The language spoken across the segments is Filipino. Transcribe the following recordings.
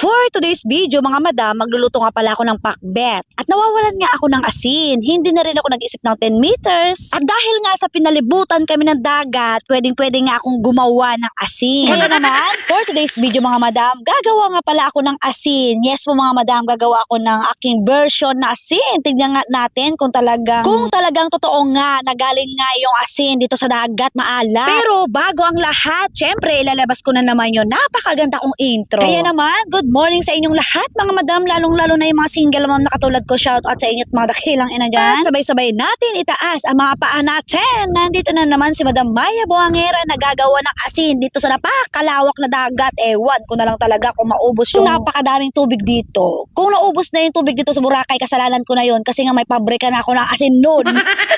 For today's video mga madam, magluluto nga pala ako ng pakbet. At nawawalan nga ako ng asin. Hindi na rin ako nag-isip ng 10 meters. At dahil nga sa pinalibutan kami ng dagat, pwedeng pwede nga akong gumawa ng asin. Kaya naman, for today's video mga madam, gagawa nga pala ako ng asin. Yes po mga madam, gagawa ako ng aking version na asin. Tignan nga natin kung talagang, kung talagang totoo nga, nagaling nga yung asin dito sa dagat, maalat. Pero bago ang lahat, syempre ilalabas ko na naman yun. Napakaganda kong intro. Kaya naman, good morning sa inyong lahat mga madam, lalong-lalo na yung mga single mom na katulad ko. Shout out sa inyo at mga dakilang ina dyan. Sabay-sabay natin itaas ang mga paa natin. Nandito na naman si Madam Maya Buhangera na gagawa ng asin dito sa napakalawak na dagat. Ewan ko na lang talaga kung maubos yung napakadaming tubig dito. Kung naubos na yung tubig dito sa Boracay, kasalanan ko na yun kasi nga may pabrika na ako ng asin noon.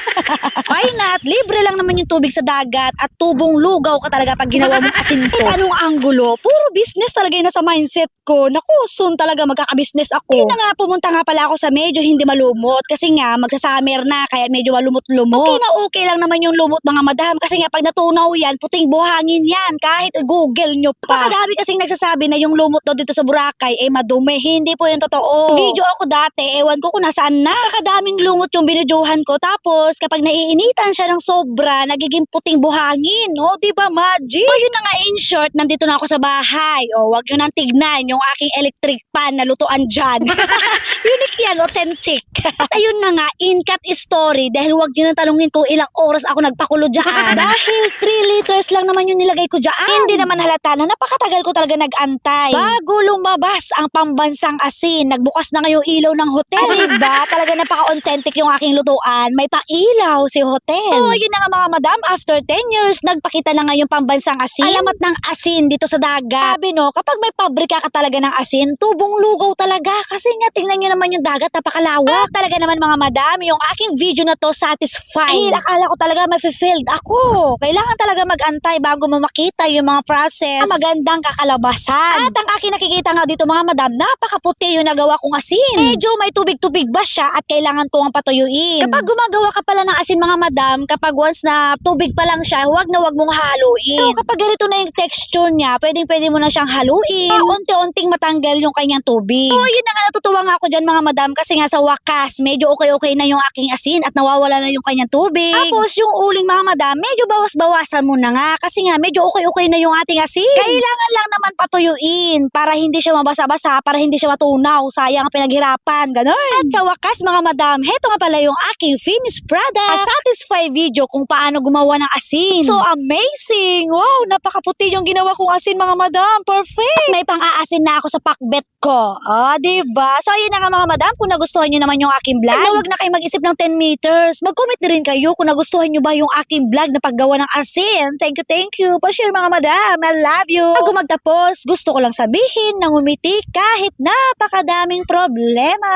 Why not? Libre lang naman yung tubig sa dagat at tubong lugaw ka talaga pag ginawa mong asin to. Eh, anong anggulo? Puro business talaga yun nasa mindset ko. Naku, soon talaga magkaka-business ako. Kaya na nga, pumunta nga pala ako sa medyo hindi malumot kasi nga magsa-summer na kaya medyo malumot-lumot. Okay na okay lang naman yung lumot mga madam kasi nga pag natunaw yan, puting buhangin yan kahit Google nyo pa. Pakadami kasing nagsasabi na yung lumot daw dito sa Boracay ay madumi. Hindi po yung totoo. Video ako dati, ewan ko kung nasaan na. Pakadaming lumot yung binidyohan ko tapos kapag naiinitan siya ng sobra, nagiging puting buhangin. No, di ba magic? O yun na nga in short, nandito na ako sa bahay. O wag nyo nang tignan yung aking electric pan na lutuan dyan. Unique yan, authentic. At ayun na nga, in-cut story dahil wag nyo nang talungin kung ilang oras ako nagpakulo dyan. dahil 3 liters lang naman yung nilagay ko dyan. Hindi naman halata na napakatagal ko talaga nag-antay. Bago lumabas ang pambansang asin, nagbukas na ngayong ilaw ng hotel. Diba? Talaga napaka-authentic yung aking lutuan. May pailaw si hotel. Oo, yun na nga mga madam, after 10 years, nagpakita na nga yung pambansang asin. Alamat ng asin dito sa dagat. Sabi no, kapag may pabrika ka talaga ng asin, tubong lugaw talaga. Kasi nga, tingnan nyo naman yung dagat, napakalawak. At talaga naman mga madam, yung aking video na to satisfied. Ay, akala ko talaga ma-fulfilled ako. Kailangan talaga mag-antay bago mo makita yung mga process. Ang magandang kakalabasan. At ang aking nakikita nga dito mga madam, napakaputi yung nagawa kong asin. Medyo may tubig-tubig ba siya at kailangan ko ang patuyuin. Kapag gumagawa ka pala ng asin mga madam, kapag once na tubig pa lang siya, huwag na huwag mong haluin. Pero kapag ganito na yung texture niya, pwedeng pwede mo na siyang haluin. Para unti-unting matanggal yung kanyang tubig. Oo, yun na nga natutuwa nga ako dyan mga madam kasi nga sa wakas, medyo okay-okay na yung aking asin at nawawala na yung kanyang tubig. Tapos yung uling mga madam, medyo bawas-bawasan mo na nga kasi nga medyo okay-okay na yung ating asin. Kailangan lang naman patuyuin para hindi siya mabasa-basa, para hindi siya matunaw. Sayang ang pinaghirapan, ganun. At sa wakas mga madam, heto nga pala yung aking finished product. A satisfy video kung paano gumawa ng asin. So amazing! Wow, napakaputi yung ginawa kong asin mga madam. Perfect! May pang-aasin na ako sa pakbet ko. Ah, diba? So ayun na nga mga madam, kung nagustuhan nyo naman yung aking vlog, huwag na kayo mag-isip ng 10 meters. Mag-comment na rin kayo kung nagustuhan nyo ba yung aking vlog na paggawa ng asin. Thank you, thank you. Pa-share mga madam. I love you. Bago magtapos, gusto ko lang sabihin na ngumiti kahit napakadaming problema.